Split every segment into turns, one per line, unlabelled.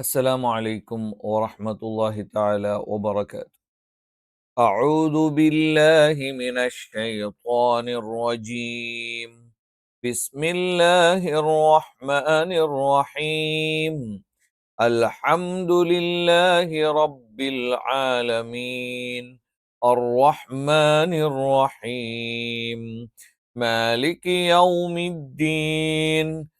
السلام عليكم ورحمة الله تعالى وبركاته. أعوذ بالله من الشيطان الرجيم. بسم الله الرحمن الرحيم. الحمد لله رب العالمين. الرحمن الرحيم. مالك يوم الدين.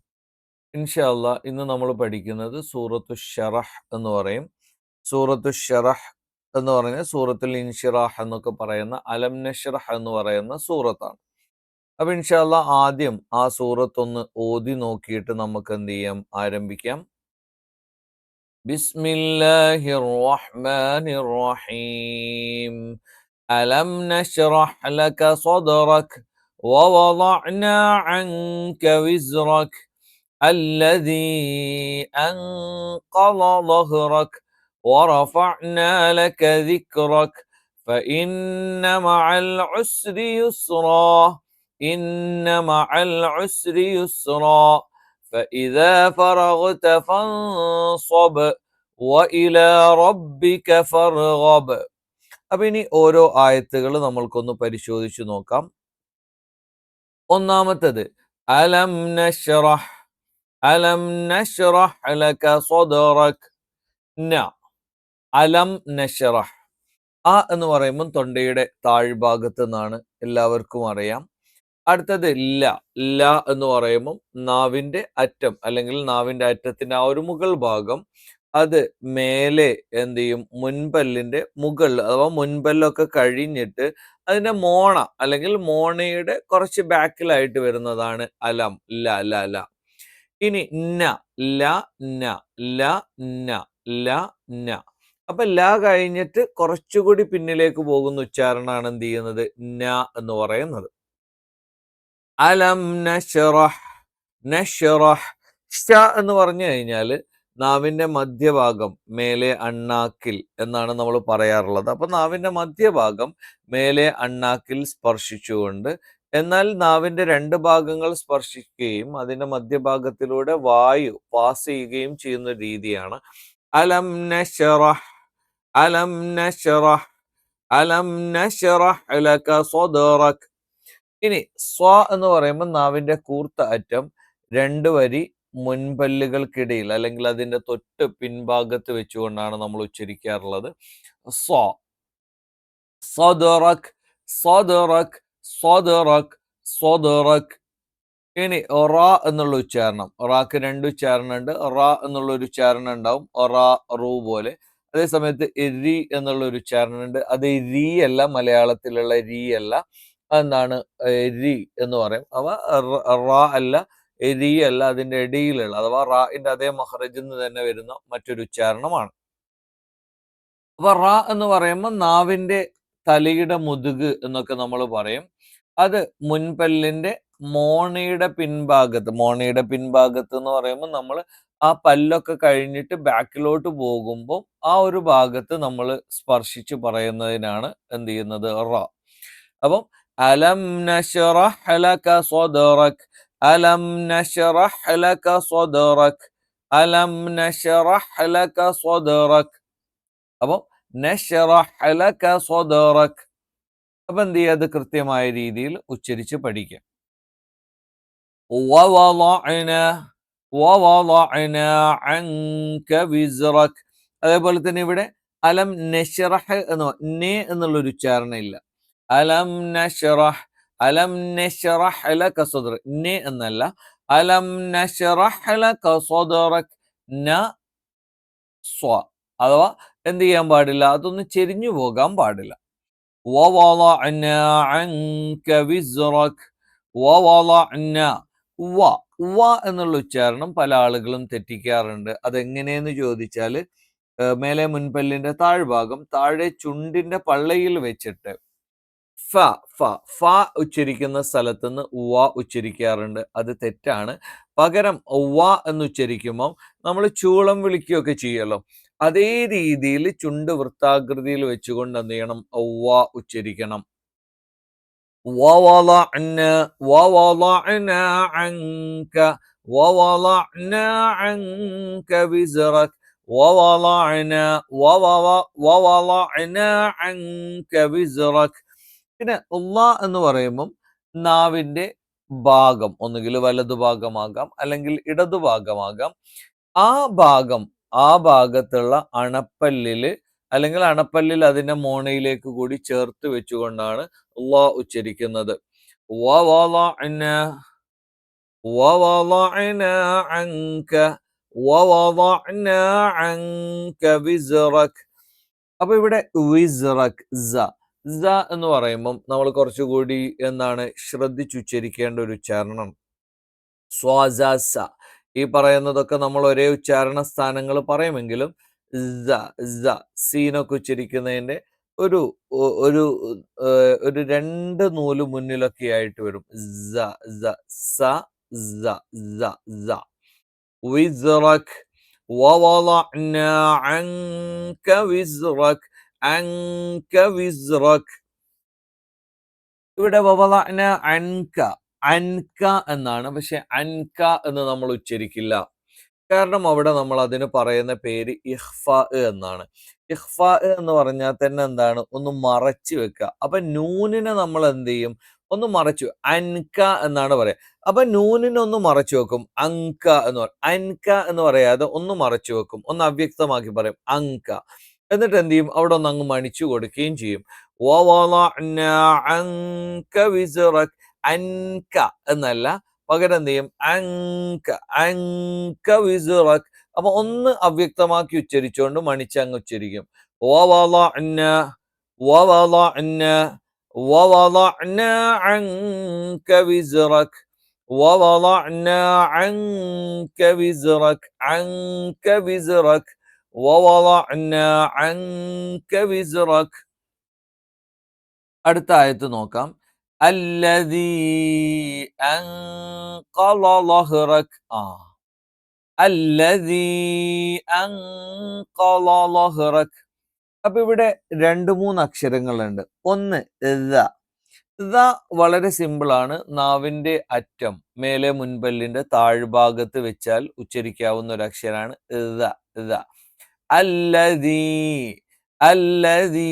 ഇൻഷല്ല ഇന്ന് നമ്മൾ പഠിക്കുന്നത് സൂറത്തു ഷറഹ് എന്ന് പറയും സൂറത്തു ഷറഹ് എന്ന് പറഞ്ഞാൽ സൂറത്തുൽ ഇൻഷിറാഹ് എന്നൊക്കെ പറയുന്ന അലം നഷ്റഹ് എന്ന് പറയുന്ന സൂറത്താണ് അപ്പൊ ഇൻഷല്ല ആദ്യം ആ സൂറത്തൊന്ന് ഓതി നോക്കിയിട്ട് നമുക്ക് എന്ത് ചെയ്യാം ആരംഭിക്കാം ബിസ്മില്ലാഹിർ റഹ്മാനിർ റഹീം അലം നഷ്റഹ് ലക സദ്റക് ووضعنا عنك وزرك الذي أنقض ظهرك ورفعنا لك ذكرك فإن مع العسر يسرا إن مع العسر يسرا فإذا فرغت فانصب وإلى ربك فارغب അപ്പൊ ഇനി ഓരോ ആയത്തുകൾ നമ്മൾക്കൊന്ന് പരിശോധിച്ചു നോക്കാം ഒന്നാമത്തത് അലം നഷ്റഹ് അലം നഷ്റഹ് ലക സദറക് ന അലം നഷ്റഹ് ആ എന്ന് പറയുമ്പോൾ തൊണ്ടയുടെ താഴ്ഭാഗത്ത് നിന്നാണ് എല്ലാവർക്കും അറിയാം. അടുത്തത് ല ല എന്ന് പറയുമ്പോൾ നാവിന്റെ അറ്റം അല്ലെങ്കിൽ നാവിന്റെ അറ്റത്തിന്റെ ആ ഒരു മുകൾ ഭാഗം. അത് മേലെ എന്ത് ചെയ്യും? മുൻപല്ലിന്റെ മുകൾ അഥവാ മുൻപല്ലൊക്കെ കഴിഞ്ഞിട്ട് അതിന്റെ മോണ അല്ലെങ്കിൽ മോണയുടെ കുറച്ച് ബാക്കിലായിട്ട് വരുന്നതാണ് അലം ല ല ല ഇനി ന ല ന ല ന ല ന. അപ്പൊ ല കഴിഞ്ഞിട്ട് കുറച്ചുകൂടി പിന്നിലേക്ക് പോകുന്ന ഉച്ചാരണമാണ് എന്ത് ചെയ്യുന്നത്? ന എന്ന് പറയുന്നത്. അലം നഷറഹ് എന്ന് പറഞ്ഞു കഴിഞ്ഞാൽ നാവിന്റെ മധ്യഭാഗം മേലെ അണ്ണാക്കിൽ എന്നാണ് നമ്മൾ പറയാറുള്ളത്. അപ്പൊ നാവിന്റെ മധ്യഭാഗം മേലെ അണ്ണാക്കിൽ സ്പർശിച്ചുകൊണ്ട് എന്നാൽ നാവിന്റെ രണ്ട് ഭാഗങ്ങൾ സ്പർശിക്കുകയും അതിന്റെ മധ്യഭാഗത്തിലൂടെ വായു പാസ് ചെയ്യുകയും ചെയ്യുന്ന രീതിയാണ്. അലം അലം അലം സദറക് ഇനി സ്വ എന്ന് പറയുമ്പോൾ നാവിന്റെ കൂർത്ത അറ്റം രണ്ട് വരി മുൻപല്ലുകൾക്കിടയിൽ അല്ലെങ്കിൽ അതിന്റെ തൊട്ട് പിൻഭാഗത്ത് വെച്ചുകൊണ്ടാണ് നമ്മൾ ഉച്ചരിക്കാറുള്ളത്. സ്വ. സദറക് സദറക് സ്വദറക് സ്വദറക് ഇനി റ എന്നുള്ള ഉച്ചാരണം. റാക്ക് രണ്ട് ഉച്ചാരണം ഉണ്ട് റ എന്നുള്ള ഒരു ഉച്ചാരണം ഉണ്ടാവും റ റൂ പോലെ. അതേ സമയത്ത് രി എന്നുള്ള ഒരു ഉച്ചാരണം ഉണ്ട് അത് രി അല്ല മലയാളത്തിലുള്ള രി അല്ല എന്നാണ് രി എന്ന് പറയും. അവ റ അല്ല രി അല്ല അതിന്റെ ഇടയിലുള്ള അഥവാ റാഇന്റെ അതേ മഹറജിൽ തന്നെ വരുന്ന മറ്റൊരു ഉച്ചാരണമാണ്. അപ്പൊ റ എന്ന് പറയുമ്പോൾ നാവിന്റെ തലയുടെ മുതുക് എന്നൊക്കെ നമ്മൾ പറയും. അത് മുൻപല്ലിന്റെ മോണയുടെ പിൻഭാഗത്ത് മോണയുടെ പിൻഭാഗത്ത് എന്ന് പറയുമ്പോൾ നമ്മൾ ആ പല്ലൊക്കെ കഴിഞ്ഞിട്ട് ബാക്കിലോട്ട് പോകുമ്പോൾ ആ ഒരു ഭാഗത്ത് നമ്മൾ സ്പർശിച്ച് പറയുന്നതിനാണ് എന്ത് ചെയ്യുന്നത്? റ. അപ്പം അലം നഷ്റഹ് ലക സ്വദറക് അലം നഷ്റഹ് ലക സ്വദറക് അലം നഷ്റഹ് ലക സ്വദറക്. അപ്പം നഷ്റഹ് ലക സദറക് അപ്പൊ എന്ത് ചെയ്യുക? അത് കൃത്യമായ രീതിയിൽ ഉച്ചരിച്ച് പഠിക്കാം അതേപോലെ തന്നെ ഇവിടെ അലം നഷറഹ് എന്ന് നെ എന്നുള്ള ഒരു ഉച്ചാരണം ഇല്ല. അലം നഷറഹ് അലം നഷറഹ് ലക സദർ നെ എന്നല്ല. അലം നഷറഹ് ലക സദറക് ന സ്വ. അഥവാ എന്ത് ചെയ്യാൻ പാടില്ല? അതൊന്ന് ചെരിഞ്ഞു പോകാൻ പാടില്ല. ووضعنا عنك وزرك. ووضعنا. വ. വ എന്നുള്ള ഉച്ചാരണം പല ആളുകളും തെറ്റിക്കാറുണ്ട്. അതെങ്ങനെയെന്ന് ചോദിച്ചാൽ മേലെ മുൻപല്ലിന്റെ താഴ്ഭാഗം താഴെ ചുണ്ടിന്റെ പള്ളയിൽ വെച്ചിട്ട് ഫ ഫ ഫ ഉച്ചരിക്കുന്ന സ്ഥലത്ത് നിന്ന് വ ഉച്ചരിക്കാറുണ്ട്. അത് തെറ്റാണ്. പകരം വ എന്ന് ഉച്ചരിക്കുമ്പം നമ്മൾ ചൂളം വിളിക്കുകയൊക്കെ ചെയ്യല്ലോ. അതേ രീതിയിൽ ചുണ്ട് വൃത്താകൃതിയിൽ വെച്ചുകൊണ്ട് എന്ത് ചെയ്യണം? ഔവ ഉച്ചരിക്കണം. പിന്നെ ഉള്ള എന്ന് പറയുമ്പം നാവിന്റെ ഭാഗം ഒന്നുകിൽ വലതു ഭാഗമാകാം അല്ലെങ്കിൽ ഇടതു ഭാഗമാകാം ആ ഭാഗം ആ ഭാഗത്തുള്ള അണപ്പല്ലില് അല്ലെങ്കിൽ അണപ്പല്ലിൽ അതിന്റെ മോണയിലേക്ക് കൂടി ചേർത്ത് വെച്ചുകൊണ്ടാണ് അള്ളാ ഉച്ചരിക്കുന്നത് ووضعنا ووضعنا عنك ووضعنا عنك وزرك അപ്പൊ ഇവിടെ വിസ്റക് സ സ എന്ന് പറയുമ്പം നമ്മൾ കുറച്ചുകൂടി എന്താണ് ശ്രദ്ധിച്ചുച്ചരിക്കേണ്ട ഒരു ഉച്ചാരണം സ്വാസ സ ഈ പറയുന്നതൊക്കെ നമ്മൾ ഒരേ ഉച്ചാരണ സ്ഥാനങ്ങൾ പറയുമെങ്കിലും സ സ സീനൊക്കെ ഉച്ചരിക്കുന്നതിന്റെ ഒരു ഒ- ഒരു ഏഹ്, ഒരു രണ്ട് നൂല് മുന്നിലൊക്കെ ആയിട്ട് വരും സ സ സ സ സ സ വിസ്റക് ووضعنا عنك وزرك عنك وزرك ഇവിടെ വവളഅന അൻക അൻക എന്നാണ്. പക്ഷെ അൻക എന്ന് നമ്മൾ ഉച്ചരിക്കില്ല. കാരണം അവിടെ നമ്മൾ അതിന് പറയുന്ന പേര് ഇഹ്ഫ എന്നാണ്. ഇഹ്ഫ എന്ന് പറഞ്ഞാൽ തന്നെ എന്താണ്? ഒന്ന് മറച്ചു വെക്കുക. അപ്പൊ നൂനിനെ നമ്മൾ എന്ത് ചെയ്യും? ഒന്ന് മറച്ചു. അൻക എന്നാണ് പറയുക അപ്പൊ നൂനിനെ ഒന്ന് മറച്ചു വെക്കും. അങ്ക എന്ന് പറയും അൻക എന്ന് പറയാതെ ഒന്ന് മറച്ചു വെക്കും. ഒന്ന് അവ്യക്തമാക്കി പറയും. അങ്ക. എന്നിട്ട് എന്ത് ചെയ്യും? അവിടെ ഒന്ന് അങ്ങ് മണിച്ചു കൊടുക്കുകയും ചെയ്യും. അൻക എന്നല്ല. പകരം എന്ത് ചെയ്യും? അങ്ക അങ്ക വിസുറക്. അപ്പൊ ഒന്ന് അവ്യക്തമാക്കി ഉച്ചരിച്ചുകൊണ്ട് മണിച്ച് അങ്ങ് ഉച്ചരിക്കും അടുത്ത ആയത്ത് നോക്കാം. അല്ലദീ അൻഖള ലഹ്റക് ആ അല്ലദീ അൻഖള ലഹ്റക് അപ്പൊ ഇവിടെ രണ്ട് മൂന്ന് അക്ഷരങ്ങളുണ്ട്. ഒന്ന് ദ ദ വളരെ സിമ്പിൾ ആണ്. നാവിന്റെ അറ്റം മേലെ മുൻപല്ലിന്റെ താഴ്ഭാഗത്ത് വെച്ചാൽ ഉച്ചരിക്കാവുന്ന ഒരു അക്ഷരാണ് ദ ദ അല്ലദീ അല്ലദീ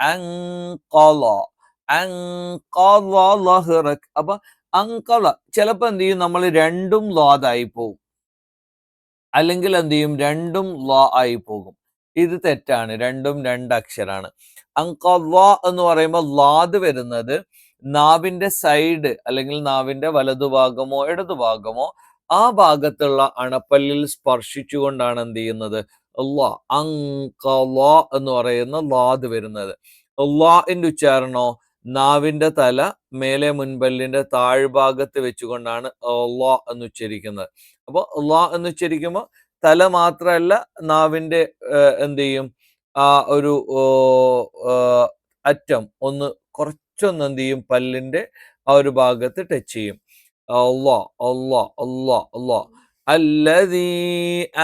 അൻഖള അൻഖള ലഹ്റക് അപ്പൊ അങ്കള ചിലപ്പോ എന്ത് ചെയ്യും? നമ്മൾ രണ്ടും ലാദായി പോകും. അല്ലെങ്കിൽ എന്ത് ചെയ്യും? രണ്ടും ലാ ആയി പോകും. ഇത് തെറ്റാണ്. രണ്ടും രണ്ട് അക്ഷരാണ്. അങ്കള എന്ന് പറയുമ്പോൾ ലാദ് വരുന്നത് നാവിന്റെ സൈഡ് അല്ലെങ്കിൽ നാവിന്റെ വലതുഭാഗമോ ഇടതുഭാഗമോ ആ ഭാഗത്തുള്ള അണപ്പല്ലിൽ സ്പർശിച്ചുകൊണ്ടാണ് എന്ത് ചെയ്യുന്നത്? അള്ളാ അങ്കല എന്ന് പറയുന്ന ലാദ് വരുന്നത്. അള്ളാഹിന്റെ ഉച്ചാരണോ? നാവിന്റെ തല മേലെ മുൻപല്ലിന്റെ താഴ്ഭാഗത്ത് വെച്ചുകൊണ്ടാണ് അള്ളാ എന്ന് ഉച്ചരിക്കുന്നത്. അപ്പൊ അള്ളാ എന്ന് ഉച്ചരിക്കുമ്പോൾ തല മാത്രമല്ല നാവിന്റെ എന്ത് ചെയ്യും? ആ ഒരു അറ്റം ഒന്ന് കുറച്ചൊന്ന് എന്ത് ചെയ്യും? പല്ലിന്റെ ആ ഒരു ഭാഗത്ത് ടച്ച് ചെയ്യും. അള്ളാ അള്ളാ അള്ളാ അള്ളാ അല്ലദീ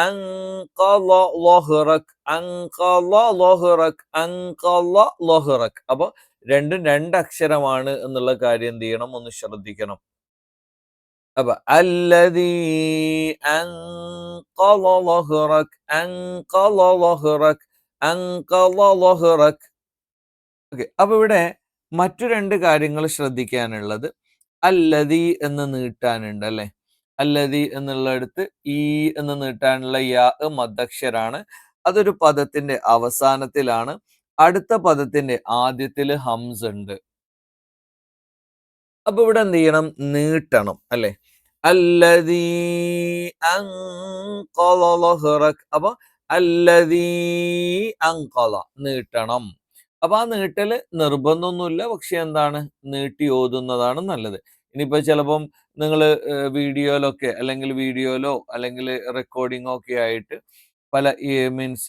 أنقض ظهرك أنقض ظهرك أنقض ظهرك. അപ്പൊ രണ്ടും രണ്ട് അക്ഷരമാണ് എന്നുള്ള കാര്യം എന്ത് ചെയ്യണം? ഒന്ന് ശ്രദ്ധിക്കണം. അപ്പൊ അൻഖള ലഹ്റക് അൻഖള ലഹ്റക് ഓക്കെ അപ്പൊ ഇവിടെ മറ്റു രണ്ട് കാര്യങ്ങൾ ശ്രദ്ധിക്കാനുള്ളത് അല്ലതി എന്ന് നീട്ടാനുണ്ട് അല്ലെ? അല്ലദീ എന്നുള്ളടുത്ത് ഈ എന്ന് നീട്ടാനുള്ള യാ മദ്ദക്ഷരാണ് അതൊരു പദത്തിന്റെ അവസാനത്തിലാണ്. അടുത്ത പദത്തിന്റെ ആദ്യത്തിൽ ഹംസ് ഉണ്ട്. അപ്പൊ ഇവിടെ എന്ത് ചെയ്യണം? നീട്ടണം അല്ലെ? അല്ലതീ അപ്പൊ അല്ലതീ അൻഖള നീട്ടണം. അപ്പൊ ആ നീട്ടൽ നിർബന്ധമൊന്നുമില്ല. പക്ഷെ എന്താണ്? നീട്ടി ഓതുന്നതാണ് നല്ലത്. ഇനിയിപ്പോൾ ചിലപ്പം നിങ്ങൾ വീഡിയോയിലൊക്കെ അല്ലെങ്കിൽ വീഡിയോയിലോ അല്ലെങ്കിൽ റെക്കോർഡിങ്ങോ ഒക്കെ ആയിട്ട് പല മീൻസ്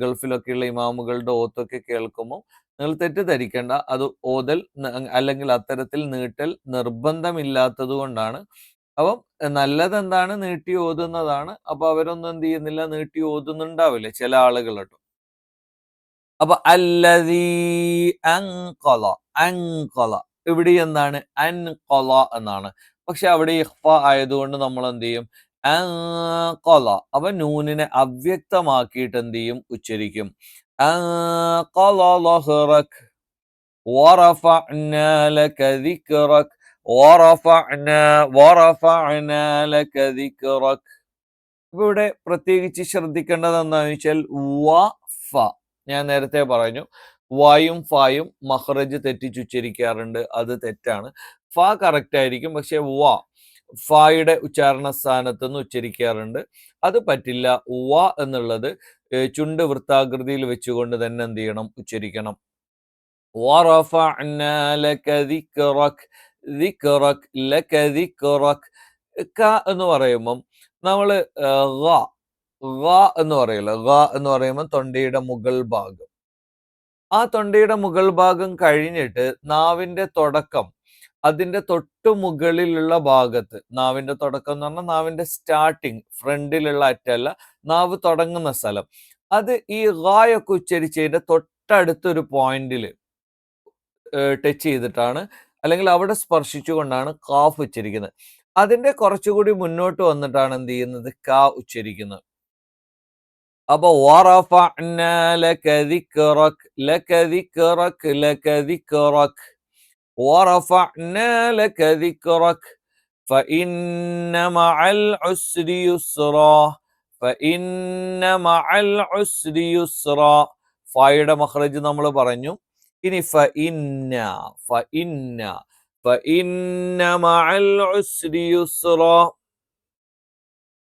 ഗൾഫിലൊക്കെയുള്ള ഇമാമുകളുടെ ഓത്തൊക്കെ കേൾക്കുമ്പോൾ നിങ്ങൾ തെറ്റിദ്ധരിക്കേണ്ട. അത് ഓതൽ അല്ലെങ്കിൽ അത്തരത്തിൽ നീട്ടൽ നിർബന്ധമില്ലാത്തത് കൊണ്ടാണ് അപ്പം നല്ലതെന്താണ്? നീട്ടി ഓതുന്നതാണ്. അപ്പൊ അവരൊന്നും എന്ത് ചെയ്യുന്നില്ല നീട്ടി ഓതുന്നുണ്ടാവില്ല ചില ആളുകൾ കേട്ടോ അപ്പൊ അല്ലതീ അങ്കൊല അൻകൊല ഇവിടെ എന്താണ് അൻ കൊല എന്നാണ്. പക്ഷെ അവിടെ ഇഹ്ഫ ആയതുകൊണ്ട് നമ്മൾ എന്ത് ചെയ്യും? കൊല അവ നൂനിനെ അവ്യക്തമാക്കിയിട്ട് എന്ത് ചെയ്യും? ഉച്ചരിക്കും. ഇപ്പൊ ഇവിടെ പ്രത്യേകിച്ച് ശ്രദ്ധിക്കേണ്ടത് എന്താണെന്ന് വെച്ചാൽ വ ഫ. ഞാൻ നേരത്തെ പറഞ്ഞു. വായും ഫായും മഹ്റജ് തെറ്റിച്ചുച്ചരിക്കാറുണ്ട്. അത് തെറ്റാണ്. ഫ കറക്റ്റ് ആയിരിക്കും. പക്ഷെ വ ഫായുടെ ഉച്ചാരണ സ്ഥാനത്ത് നിന്ന് ഉച്ചരിക്കാറുണ്ട്. അത് പറ്റില്ല. വ എന്നുള്ളത് ചുണ്ട് വൃത്താകൃതിയിൽ വെച്ചുകൊണ്ട് തന്നെ എന്ത് ചെയ്യണം? ഉച്ചരിക്കണം. എന്ന് പറയുമ്പം നമ്മൾ എന്ന് പറയല്ലോ? എന്ന് പറയുമ്പോൾ തൊണ്ടയുടെ മുകൾ ഭാഗം. ആ തൊണ്ടയുടെ മുകൾ ഭാഗം കഴിഞ്ഞിട്ട് നാവിന്റെ തുടക്കം അതിന്റെ തൊട്ടു മുകളിലുള്ള ഭാഗത്ത് നാവിന്റെ തുടക്കം എന്ന് പറഞ്ഞാൽ നാവിന്റെ സ്റ്റാർട്ടിങ് ഫ്രണ്ടിലുള്ള അറ്റല്ല നാവ് തുടങ്ങുന്ന സ്ഥലം. അത് ഈ ഗായൊക്കെ ഉച്ചരിച്ചതിന്റെ തൊട്ടടുത്തൊരു പോയിന്റിൽ ടച്ച് ചെയ്തിട്ടാണ് അല്ലെങ്കിൽ അവിടെ സ്പർശിച്ചുകൊണ്ടാണ് കാഫ് ഉച്ചരിക്കുന്നത്. അതിന്റെ കുറച്ചുകൂടി മുന്നോട്ട് വന്നിട്ടാണ് എന്ത് ചെയ്യുന്നത്? ക ഉച്ചരിക്കുന്നത്. أبا ورفعنا لك ذكرك لك ذكرك لك ذكرك. ورفعنا لك ذكرك فإن مع العسر يسرا فإن مع العسر يسرا. فايد مخرج نمل برنيو إني فإن فإن فإن مع العسر يسرا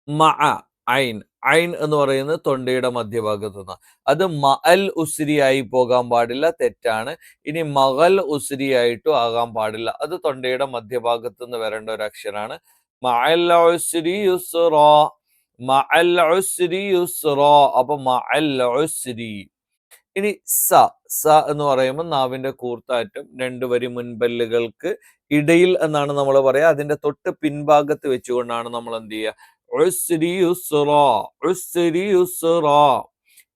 مع عين ഐൻ എന്ന് പറയുന്നത് തൊണ്ടയുടെ മധ്യഭാഗത്ത് നിന്ന്. അത് മഅൽ ഉസ്രി ആയി പോകാൻ പാടില്ല തെറ്റാണ്. ഇനി മകൽ ഉസ്രി ആകാൻ പാടില്ല. അത് തൊണ്ടയുടെ മധ്യഭാഗത്ത് നിന്ന് വരേണ്ട ഒരു അക്ഷരാണ്. മഅൽ ഉസ്രി മഅൽ ഉസ്രി അപ്പൊ മഅൽ ഉസ്രി. ഇനി സ സ എന്ന് പറയുമ്പോൾ നാവിന്റെ കൂർത്താറ്റം രണ്ട് വരി മുൻപല്ലുകൾക്ക് ഇടയിൽ എന്നാണ് നമ്മൾ പറയുക. അതിന്റെ തൊട്ട് പിൻഭാഗത്ത് വെച്ചുകൊണ്ടാണ് നമ്മൾ എന്ത് ചെയ്യുക?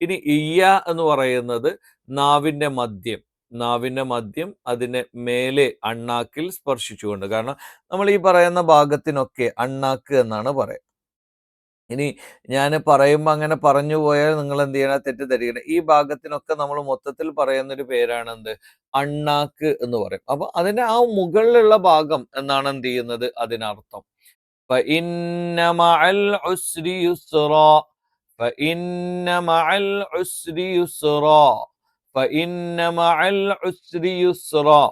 ഇനി ഇയ എന്ന് പറയുന്നത് നാവിന്റെ മദ്യം നാവിന്റെ മദ്യം അതിനെ മേലെ അണ്ണാക്കിൽ സ്പർശിച്ചുകൊണ്ട്. കാരണം നമ്മൾ ഈ പറയുന്ന ഭാഗത്തിനൊക്കെ അണ്ണാക്ക് എന്നാണ് പറയുക. ഇനി ഞാൻ പറയുമ്പോൾ അങ്ങനെ പറഞ്ഞു പോയാൽ നിങ്ങൾ എന്ത് ചെയ്യണം? തെറ്റിദ്ധരിക്കണം. ഈ ഭാഗത്തിനൊക്കെ നമ്മൾ മൊത്തത്തിൽ പറയുന്നൊരു പേരാണ് എന്ത് അണ്ണാക്ക് എന്ന് പറയും. അപ്പൊ അതിന്റെ ആ മുകളിലുള്ള ഭാഗം എന്നാണ് എന്ത് ചെയ്യുന്നത്? അതിനർത്ഥം. فإن مع العسر يسرا فإن مع العسر يسرا فإن مع العسر يسرا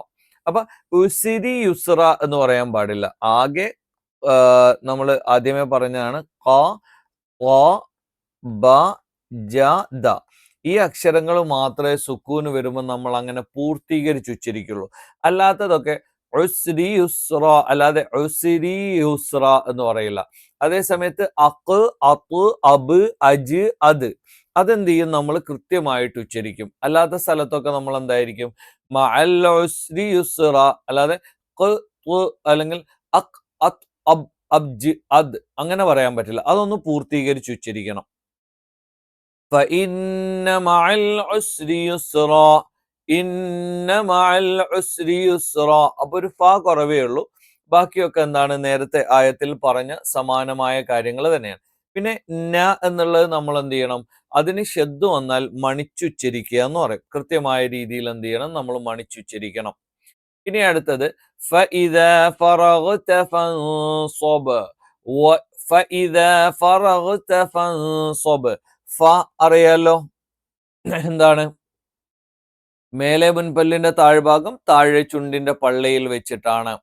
അപ്പൊ ഉസിരി യുസ്ര എന്ന് പറയാൻ പാടില്ല ആകെ നമ്മൾ ആദ്യമേ പറഞ്ഞതാണ് ക ബ ജ ദ ഈ അക്ഷരങ്ങൾ മാത്രമേ സുക്കൂന് വരുമ്പോൾ നമ്മൾ അങ്ങനെ പൂർത്തീകരിച്ച് ഉച്ചരിക്കുള്ളൂ അല്ലാത്തതൊക്കെ ഉസ്രി ഉസ്ര അല്ലാതെ ഉസ്രി ഉസ്ര എന്ന് പറയില്ല. അതേ സമയത്ത് അക് അപ്പ് അബ് അജ് അത് അതെന്ത് ചെയ്യും നമ്മൾ കൃത്യമായിട്ട് ഉച്ചരിക്കും. അല്ലാത്ത സ്ഥലത്തൊക്കെ നമ്മൾ എന്തായിരിക്കും? മഅൽസ്രി യുസ്റ അല്ലാതെ അല്ലെങ്കിൽ അക് അത് അബ് അബ്ജ് അത് അങ്ങനെ പറയാൻ പറ്റില്ല. അതൊന്ന് പൂർത്തീകരിച്ച് ഉച്ചരിക്കണം. ഫഇന്ന മഅൽ അപ്പൊ ഒരു ഫാ കുറവേ ഉള്ളൂ. ബാക്കിയൊക്കെ എന്താണ്? നേരത്തെ ആയത്തിൽ പറഞ്ഞ സമാനമായ കാര്യങ്ങൾ തന്നെയാണ്. പിന്നെ ന എന്നുള്ളത് നമ്മൾ എന്ത് ചെയ്യണം? അതിന് ശബ്ദ വന്നാൽ മണിച്ചുച്ചരിക്കുക എന്ന് പറയും. കൃത്യമായ രീതിയിൽ എന്ത് ചെയ്യണം? നമ്മൾ മണിച്ചുച്ചരിക്കണം. ഇനി അടുത്തത് അറിയാലോ? എന്താണ്? മേലെ മുൻപല്ലിന്റെ താഴ്ഭാഗം താഴെ ചുണ്ടിന്റെ പള്ളയിൽ വെച്ചിട്ടാണ്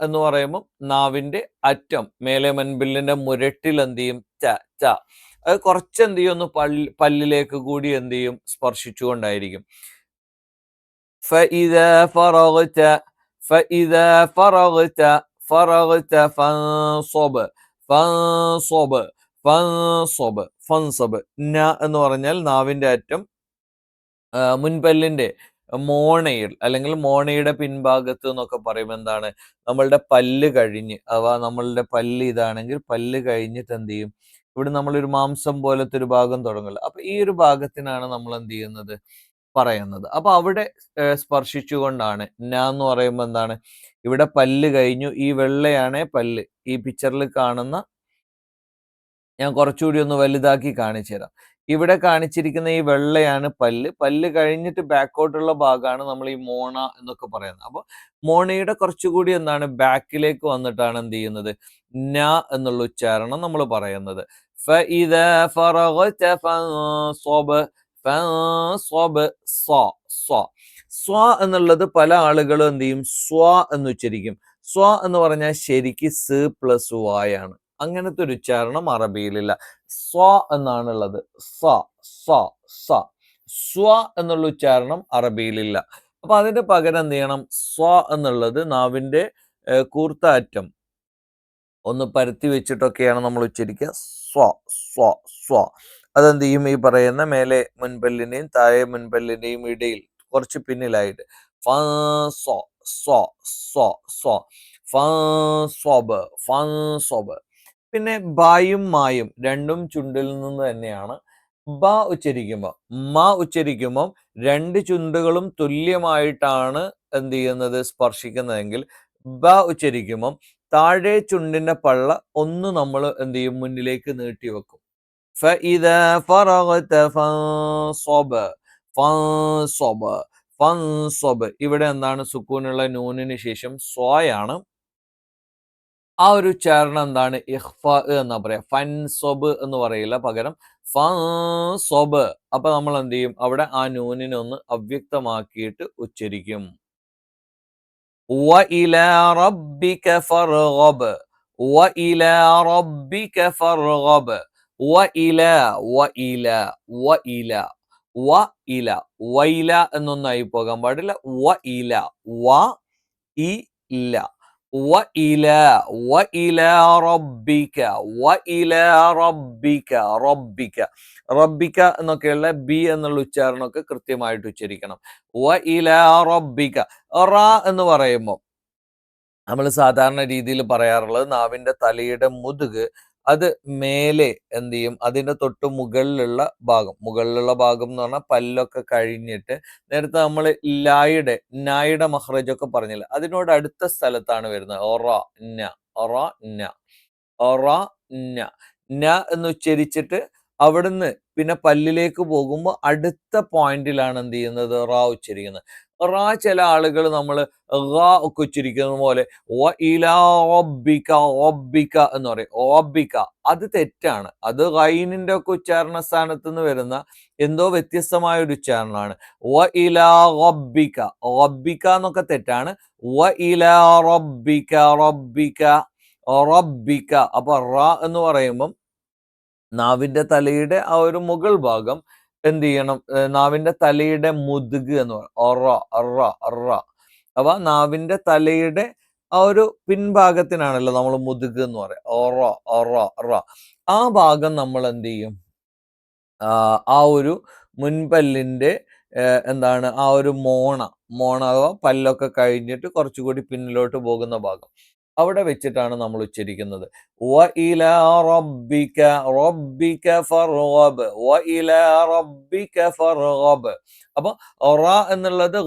എന്ന് പറയുമ്പോൾ നാവിന്റെ അറ്റം മേലെ മുൻപില്ലിന്റെ മുരട്ടിൽ എന്ത് ചെയ്യും ച ച അത് കുറച്ച് എന്ത് ചെയ്യും ഒന്ന് പല്ലിലേക്ക് കൂടി എന്ത് ചെയ്യും സ്പർശിച്ചുകൊണ്ടായിരിക്കും فإذا فرغت فإذا فرغت فرغت فانصب فانصب ഫൻസൊബ് ഫൻസബ് ന എന്ന് പറഞ്ഞാൽ നാവിന്റെ അറ്റം മുൻപല്ലിന്റെ മോണയിൽ അല്ലെങ്കിൽ മോണയുടെ പിൻഭാഗത്ത് എന്നൊക്കെ പറയുമ്പോൾ എന്താണ് നമ്മളുടെ പല്ല് കഴിഞ്ഞ് അഥവാ നമ്മളുടെ പല്ല് ഇതാണെങ്കിൽ പല്ല് കഴിഞ്ഞിട്ട് എന്ത് ചെയ്യും? ഇവിടെ നമ്മളൊരു മാംസം പോലത്തെ ഒരു ഭാഗം തുടങ്ങില്ല അപ്പൊ ഈ ഒരു ഭാഗത്തിനാണ് നമ്മൾ എന്ത് ചെയ്യുന്നത്? പറയുന്നത്. അപ്പൊ അവിടെ സ്പർശിച്ചുകൊണ്ടാണ് ന എന്ന് പറയുമ്പോൾ എന്താണ് ഇവിടെ പല്ല് കഴിഞ്ഞു ഈ വെള്ളയാണ് പല്ല്. ഈ പിക്ചറിൽ കാണുന്ന ഞാൻ കുറച്ചുകൂടി ഒന്ന് വലുതാക്കി കാണിച്ചു തരാം. ഇവിടെ കാണിച്ചിരിക്കുന്ന ഈ വെള്ളയാണ് പല്ല്. പല്ല് കഴിഞ്ഞിട്ട് ബാക്കോട്ടുള്ള ഭാഗമാണ് നമ്മൾ ഈ മോണ എന്നൊക്കെ പറയുന്നത്. അപ്പോൾ മോണയുടെ കുറച്ചുകൂടി എന്താണ് ബാക്കിലേക്ക് വന്നിട്ടാണ് എന്ത് ചെയ്യുന്നത്? ന എന്നുള്ള ഉച്ചാരണം നമ്മൾ പറയുന്നത്. സ്വ എന്നുള്ളത് പല ആളുകളും എന്ത് ചെയ്യും? സ്വ എന്ന് ഉച്ചരിക്കും. സ്വ എന്ന് പറഞ്ഞാൽ ശരിക്ക് സ് പ്ലസ് വായാണ്. അങ്ങനത്തെ ഒരു ഉച്ചാരണം അറബിയിലില്ല. സ്വ എന്നാണുള്ളത്. സ സ സ. സ്വ എന്നുള്ള ഉച്ചാരണം അറബിയിലില്ല. അപ്പൊ അതിന്റെ പകരം എന്ത് ചെയ്യണം? സ്വ എന്നുള്ളത് നാവിന്റെ കൂർത്താറ്റം. ഒന്ന് പരത്തി വെച്ചിട്ടൊക്കെയാണ് നമ്മൾ ഉച്ചരിക്കുക. സ്വ സ്വ സ്വ. അതെന്ത് ചെയ്യും? ഈ പറയുന്ന മേലെ മുൻപല്ലിന്റെയും താഴെ മുൻപല്ലിന്റെയും ഇടയിൽ കുറച്ച് പിന്നിലായിട്ട്. ഫ സ്വ സ്വ സ്വ സ്വ. ഫ സ്വബ് ഫ സ്വബ് പിന്നെ ബായും മായും രണ്ടും ചുണ്ടിൽ നിന്ന് തന്നെയാണ്. ബ ഉച്ചരിക്കുമ്പോൾ മ ഉച്ചരിക്കുമ്പോൾ രണ്ട് ചുണ്ടുകളും തുല്യമായിട്ടാണ് എന്ത് ചെയ്യുന്നത് സ്പർശിക്കുന്നതെങ്കിൽ ബ ഉച്ചരിക്കുമ്പോൾ താഴെ ചുണ്ടിന്റെ പള്ള ഒന്ന് നമ്മൾ എന്ത് ചെയ്യും? മുന്നിലേക്ക് നീട്ടി വെക്കും. ഇവിടെ എന്താണ്? സുക്കൂനുള്ള നൂനിന് ശേഷം സ്വായാണ്. ആ ഒരു ഉച്ചാരണം എന്താണ്? ഇഹ്ഫ എന്നാ പറയാ. ഫൻ സൊബ് എന്ന് പറയില്ല പകരം. ഫൊബ് അപ്പൊ നമ്മൾ എന്ത് ചെയ്യും? അവിടെ ആ നൂനിനെ ഒന്ന് അവ്യക്തമാക്കിയിട്ട് ഉച്ചരിക്കും. എന്നൊന്നായി പോകാൻ പാടില്ല. വ ഇല വ ഇല. റബ്ബിക്ക എന്നൊക്കെയുള്ള ബി എന്നുള്ള ഉച്ചാരണമൊക്കെ കൃത്യമായിട്ട് ഉച്ചരിക്കണം. വ ഇല റബ്ബിക്ക. റ എന്ന് പറയുമ്പോൾ നമ്മൾ സാധാരണ രീതിയിൽ പറയാറുള്ളത് നാവിന്റെ തലയുടെ മുതുക് അത് മേലെ എന്ത് ചെയ്യും? അതിന്റെ തൊട്ട് മുകളിലുള്ള ഭാഗം. മുകളിലുള്ള ഭാഗം എന്ന് പറഞ്ഞാൽ പല്ലൊക്കെ കഴിഞ്ഞിട്ട് നേരത്തെ നമ്മൾ ലായുടെ നായുടെ മഹ്റജൊക്കെ പറഞ്ഞില്ല? അതിനോട് അടുത്ത സ്ഥലത്താണ് വരുന്നത്. ഒറ ന. ഒറ ന. ഒറ ന. ന എന്ന് ഉച്ചരിച്ചിട്ട് അവിടുന്ന് പിന്നെ പല്ലിലേക്ക് പോകുമ്പോൾ അടുത്ത പോയിന്റിലാണ് എന്ത് ചെയ്യുന്നത്? റാ ഉച്ചരിക്കുന്നത്. റാ ചില ആളുകൾ നമ്മൾ റാ ഒക്കെ ഉച്ചരിക്കുന്ന പോലെ എന്ന് പറയും. ഓബിക്ക അത് തെറ്റാണ്. അത് റൈനിന്റെ ഒക്കെ ഉച്ചാരണ സ്ഥാനത്ത് നിന്ന് വരുന്ന എന്തോ വ്യത്യസ്തമായ ഒരു ഉച്ചാരണമാണ്. വ ഇലാ റബ്ബിക്ക റബ്ബിക്ക എന്നൊക്കെ തെറ്റാണ്. വ ഇലാ റബ്ബിക്ക റബ്ബിക്ക റബ്ബിക്ക അപ്പൊ റ എന്ന് പറയുമ്പം നാവിന്റെ തലയുടെ ആ ഒരു മുകൾ ഭാഗം എന്ത് ചെയ്യണം നാവിന്റെ തലയുടെ മുതുക് എന്ന് പറയും അപ്പൊ നാവിന്റെ തലയുടെ ആ ഒരു പിൻഭാഗത്തിനാണല്ലോ നമ്മൾ മുതുക് എന്ന് പറയാം. ആ ഭാഗം നമ്മൾ എന്ത് ചെയ്യും ആ ഒരു മുൻപല്ലിന്റെ എന്താണ്? ആ ഒരു മോണ മോണ അഥവാ പല്ലൊക്കെ കഴിഞ്ഞിട്ട് കുറച്ചുകൂടി പിന്നിലോട്ട് പോകുന്ന ഭാഗം. അവിടെ വെച്ചിട്ടാണ് നമ്മൾ ഉച്ചരിക്കുന്നത്. അപ്പൊ റ എന്നുള്ളത്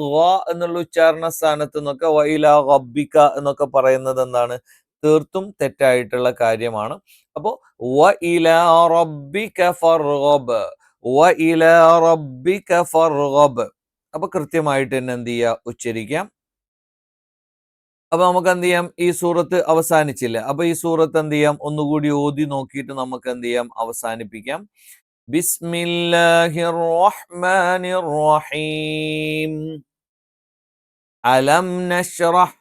എന്നുള്ള ഉച്ചാരണ സ്ഥാനത്ത് നിന്നൊക്കെ വൈല റബ്ബിക്ക എന്നൊക്കെ പറയുന്നത് എന്താണ്? തീർത്തും തെറ്റായിട്ടുള്ള കാര്യമാണ്. അപ്പോൾ വ ഇല റബ്ബിക ഫർഗബ് വ ഇല റബ്ബിക ഫർഗബ്. അപ്പൊ കൃത്യമായിട്ട് തന്നെ എന്ത് ചെയ്യുക? ഉച്ചരിക്കാം. അപ്പൊ നമുക്ക് എന്ത് ചെയ്യാം ഈ സൂറത്ത് അവസാനിച്ചില്ല അപ്പൊ ഈ സൂറത്ത് എന്ത് ചെയ്യാം ഒന്നുകൂടി ഓതി നോക്കിയിട്ട് നമുക്ക് എന്ത് ചെയ്യാം അവസാനിപ്പിക്കാം ബിസ്മില്ലാഹിർ റഹ്മാനിർ റഹീം അലം നഷ്റഹ്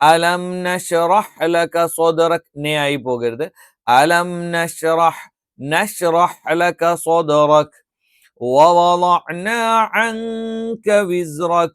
അലം നഷ്റഹ് ലക സദറക് നെ ആയി പോകരുത് അലം നഷ്റഹ് നഷ്റഹ് ലക സദറക് ووضعنا عنك وزرك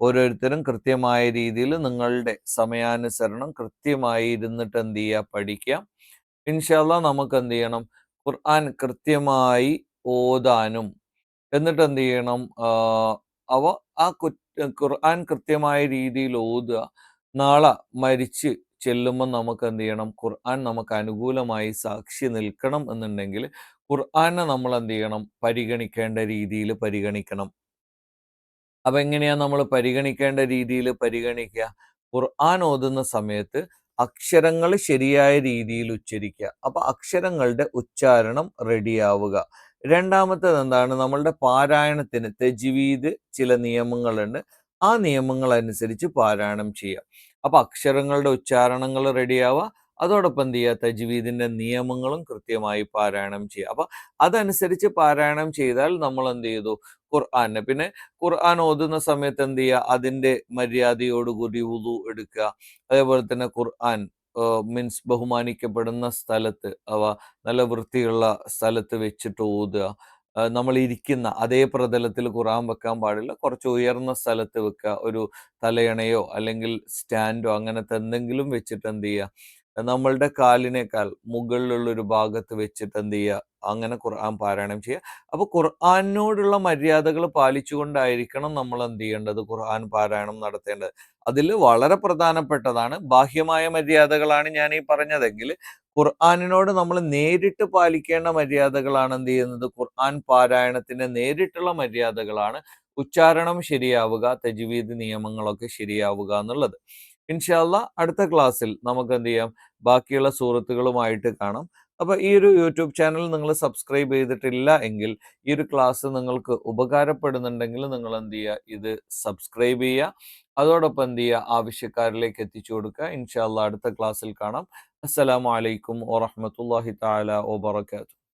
ഓരോരുത്തരും കൃത്യമായ രീതിയിൽ നിങ്ങളുടെ സമയാനുസരണം കൃത്യമായി ഇരുന്നിട്ട് എന്ത് ചെയ്യുക പഠിക്കാം. ഇൻഷാല്ല നമുക്ക് എന്ത് ചെയ്യണം? ഖുർആൻ കൃത്യമായി ഓതാനും. എന്നിട്ട് എന്ത് ചെയ്യണം? അവ ആ ഖുർആൻ കൃത്യമായ രീതിയിൽ ഓതുക. നാളെ മരിച്ച് ചെല്ലുമ്പോൾ നമുക്ക് എന്ത് ചെയ്യണം? ഖുർആൻ നമുക്ക് അനുകൂലമായി സാക്ഷി നിൽക്കണം എന്നുണ്ടെങ്കിൽ ഖുർആനെ നമ്മൾ എന്ത് ചെയ്യണം? പരിഗണിക്കേണ്ട രീതിയിൽ പരിഗണിക്കണം. അപ്പൊ എങ്ങനെയാ നമ്മൾ പരിഗണിക്കേണ്ട രീതിയിൽ പരിഗണിക്കുക ഖുർആൻ ഓതുന്ന സമയത്ത് അക്ഷരങ്ങൾ ശരിയായ രീതിയിൽ ഉച്ചരിക്കുക അപ്പൊ അക്ഷരങ്ങളുടെ ഉച്ചാരണം റെഡിയാവുക രണ്ടാമത്തേത് എന്താണ്? നമ്മളുടെ പാരായണത്തിന് തെജ്വീദ് ചില നിയമങ്ങളുണ്ട്. ആ നിയമങ്ങൾ അനുസരിച്ച് പാരായണം ചെയ്യുക. അപ്പൊ അക്ഷരങ്ങളുടെ ഉച്ചാരണങ്ങൾ റെഡിയാവുക അതോടൊപ്പം എന്ത് ചെയ്യുക? തജ്വീദിന്റെ നിയമങ്ങളും കൃത്യമായി പാരായണം ചെയ്യുക. അപ്പൊ അതനുസരിച്ച് പാരായണം ചെയ്താൽ നമ്മൾ എന്ത് ചെയ്തു? ഖുർആാനെ പിന്നെ ഖുർആൻ ഓതുന്ന സമയത്ത് എന്ത് ചെയ്യുക? അതിന്റെ മര്യാദയോടുകൂടി ഉതു എടുക്കുക. അതേപോലെ തന്നെ ഖുർആൻ മീൻസ് ബഹുമാനിക്കപ്പെടുന്ന സ്ഥലത്ത് അവ നല്ല വൃത്തിയുള്ള സ്ഥലത്ത് വെച്ചിട്ട് ഓതുക. നമ്മൾ ഇരിക്കുന്ന അതേ പ്രതലത്തിൽ ഖുറാൻ വെക്കാൻ പാടില്ല. കുറച്ച് ഉയർന്ന സ്ഥലത്ത് വെക്കുക. ഒരു തലയണയോ അല്ലെങ്കിൽ സ്റ്റാൻഡോ അങ്ങനത്തെ എന്തെങ്കിലും വെച്ചിട്ട് എന്ത് ചെയ്യുക? നമ്മളുടെ കാലിനേക്കാൾ മുകളിലുള്ള ഒരു ഭാഗത്ത് വെച്ചിട്ട് എന്ത് ചെയ്യുക? അങ്ങനെ ഖുർആൻ പാരായണം ചെയ്യുക. അപ്പോൾ ഖുർആാനോടുള്ള മര്യാദകൾ പാലിച്ചുകൊണ്ടായിരിക്കണം നമ്മൾ എന്ത് ചെയ്യേണ്ടത്? ഖുർആൻ പാരായണം നടത്തേണ്ടത്. അതിൽ വളരെ പ്രധാനപ്പെട്ടതാണ്. ബാഹ്യമായ മര്യാദകളാണ് ഞാൻ ഈ പറഞ്ഞതെങ്കിൽ ഖുർആാനിനോട് നമ്മൾ നേരിട്ട് പാലിക്കേണ്ട മര്യാദകളാണ് എന്ത് ചെയ്യുന്നത്? ഖുർആൻ പാരായണത്തിന്റെ നേരിട്ടുള്ള മര്യാദകളാണ് ഉച്ചാരണം ശരിയാവുക തജ്വീദ് നിയമങ്ങളൊക്കെ ശരിയാവുക എന്നുള്ളത്. ഇൻഷാല്ല അടുത്ത ക്ലാസ്സിൽ നമുക്ക് എന്ത് ചെയ്യാം? ബാക്കിയുള്ള സുഹൃത്തുക്കളുമായിട്ട് കാണാം. അപ്പൊ ഈ ഒരു യൂട്യൂബ് ചാനൽ നിങ്ങൾ സബ്സ്ക്രൈബ് ചെയ്തിട്ടില്ല എങ്കിൽ ഈ ഒരു ക്ലാസ് നിങ്ങൾക്ക് ഉപകാരപ്പെടുന്നുണ്ടെങ്കിൽ നിങ്ങൾ എന്ത് ചെയ്യുക? ഇത് സബ്സ്ക്രൈബ് ചെയ്യുക. അതോടൊപ്പം എന്ത് ചെയ്യുക? ആവശ്യക്കാരിലേക്ക് എത്തിച്ചു കൊടുക്കുക. ഇൻഷാല്ല അടുത്ത ക്ലാസ്സിൽ കാണാം. അസ്സലാമലൈക്കും വറഹമത്തല്ലാഹി താല വാബർക്കാത്തു